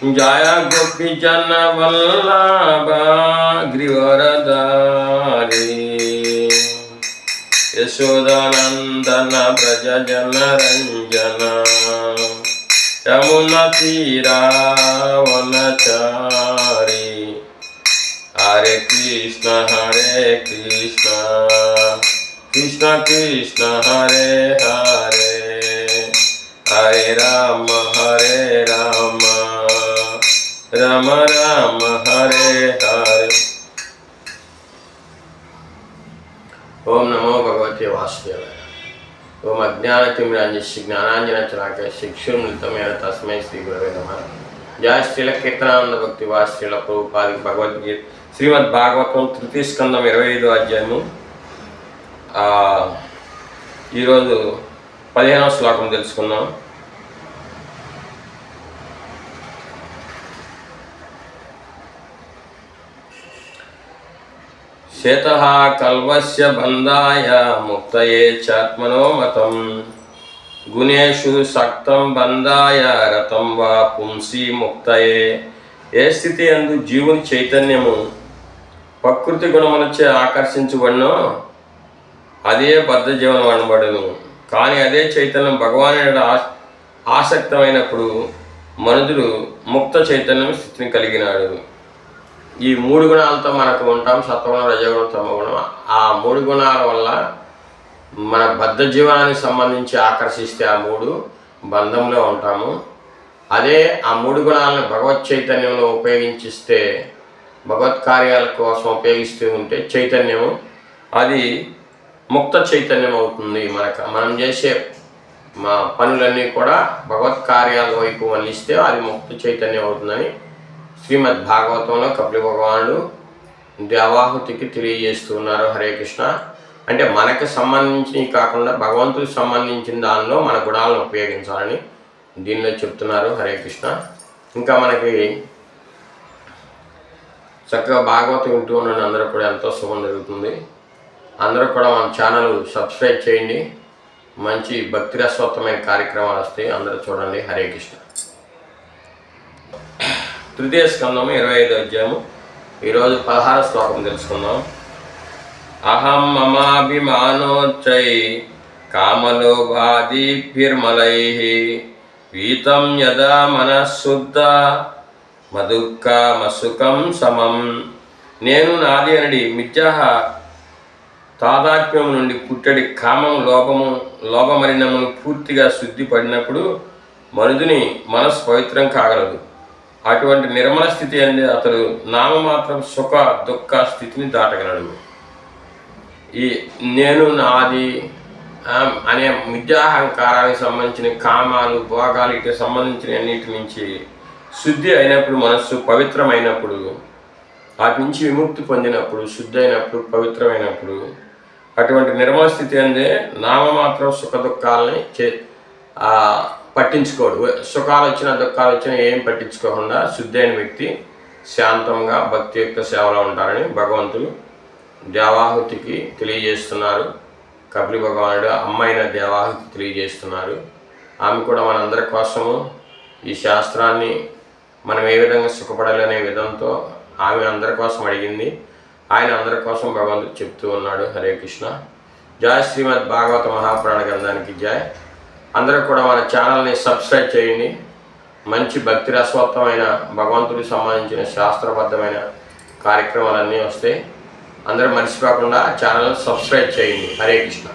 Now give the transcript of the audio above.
జయ గోపి జన వల్లభ గిరివరదారి యశోదానందన బ్రజ జన రంజన యమున తీరావనచారి హరే కృష్ణ హరే కృష్ణ కృష్ణ కృష్ణ హరే హరే హరే రామ రామ హరే హరే ఓం నమో భగవతే వాసుదేవాయ ఓం అజ్ఞానతిమిరాంజస్య జ్ఞానాంజన చలాక శిక్షుమితమైన తస్మై శ్రీ గురవే నమ జయ శ్రీల కీర్తనానంద భక్తి వాసుల ప్రభుపాది భగవద్గీత శ్రీమద్ భాగవతం తృతీయ స్కందం ఇరవై ఐదు అధ్యాయము ఈరోజు పదిహేనవ శ్లోకం తెలుసుకుందాం. చేత కల్వస్య బంధాయ ముక్తయే చాత్మనో మతం. గుణేషు సక్తం బంధాయ రతం వా పుంసి ముక్తయే. ఏ స్థితి అందు జీవుని చైతన్యము ప్రకృతి గుణములచే ఆకర్షించబడినో అదే బద్ధ జీవనం అనబడును. కానీ అదే చైతన్యం భగవానుడు ఆసక్తమైనప్పుడు మనుషుడు ముక్త చైతన్యం స్థితిని కలిగినాడు. ఈ మూడు గుణాలతో మనకు ఉంటాం సత్వగుణం రజగుణం తమగుణం ఆ మూడు గుణాల వల్ల మన బద్ధ జీవనానికి సంబంధించి ఆకర్షిస్తే ఆ మూడు బంధంలో ఉంటాము. అదే ఆ మూడు గుణాలను భగవత్ చైతన్యంలో ఉపయోగించిస్తే భగవత్ కార్యాల కోసం ఉపయోగిస్తూ ఉంటే చైతన్యము అది ముక్త చైతన్యం అవుతుంది మనకు. మనం చేసే మా పనులన్నీ కూడా భగవత్ కార్యాల వైపు మళ్ళిస్తే అది ముక్త చైతన్యం అవుతుందని శ్రీమద్ భాగవతంలో కపిల భగవానుడు దేవాహుతికి తెలియజేస్తున్నారు హరే కృష్ణ. అంటే మనకు సంబంధించినవి కాకుండా భగవంతుడికి సంబంధించిన దానిలో మన గుణాలను ఉపయోగించాలని దీనిలో చెప్తున్నారు హరే కృష్ణ. ఇంకా మనకి చక్కగా భాగవతం వింటూ ఉండండి అందరూ కూడా ఎంతో శుభం జరుగుతుంది. అందరూ కూడా మన ఛానల్ సబ్స్క్రైబ్ చేయండి. మంచి భక్తి కార్యక్రమాలు వస్తాయి అందరూ చూడండి. హరే కృష్ణ. తృతీయ స్కందము ఇరవై ఐదో అధ్యాయము. ఈరోజు పదహార శ్లోకం తెలుసుకుందాం. అహం మమాభిమానోచ్చై కామలోభాదీభిర్మలై వీతం యదా మనఃశుద్ధ మధుక్కమసుఖం సమం. నేను నాది అనడి మిథ్యాహ తాదాత్మ్యం నుండి పుట్టడి కామం లోపము లోపమరిణమును పూర్తిగా శుద్ధి పడినప్పుడు మనుదుని మనస్సు పవిత్రం కాగలదు. అటువంటి నిర్మల స్థితి అంది అతడు. నామమాత్రం సుఖ దుఃఖ స్థితిని దాటగలడు. ఈ నేను నాది అనే మిథ్యాహంకారానికి సంబంధించిన కామాలు భోగాలు ఇటు సంబంధించిన అన్నిటి నుంచి శుద్ధి అయినప్పుడు మనస్సు పవిత్రమైనప్పుడు వాటి నుంచి విముక్తి పొందినప్పుడు శుద్ధి అయినప్పుడు పవిత్రమైనప్పుడు అటువంటి నిర్మల స్థితి అందే నామమాత్రం సుఖ దుఃఖాలని చే పట్టించుకోడు. సుఖాలు వచ్చిన దుఃఖాలు వచ్చినా ఏం పట్టించుకోకుండా శుద్ధైన వ్యక్తి శాంతంగా భక్తి యొక్క సేవలో ఉంటారని భగవంతుడు దేవాహుతికి తెలియజేస్తున్నారు. కపిలి భగవానుడు అమ్మైన దేవాహుతి తెలియజేస్తున్నారు. ఆమె కూడా మనందరి కోసము ఈ శాస్త్రాన్ని మనం ఏ విధంగా సుఖపడాలనే విధంతో ఆమె అందరి కోసం అడిగింది. ఆయన అందరి కోసం భగవంతుడు చెప్తూ ఉన్నాడు. హరే కృష్ణ. జయ శ్రీమద్ భాగవత మహాపురాణ గ్రంథానికి జయ అందరూ కూడా మన ఛానల్ని సబ్స్క్రైబ్ చేయండి. మంచి భక్తి రసవత్తమైన భగవంతుడికి సంబంధించిన శాస్త్రబద్ధమైన కార్యక్రమాలన్నీ వస్తాయి అందరూ మర్చిపోకుండా ఛానల్ సబ్స్క్రైబ్ చేయండి. హరే కృష్ణ.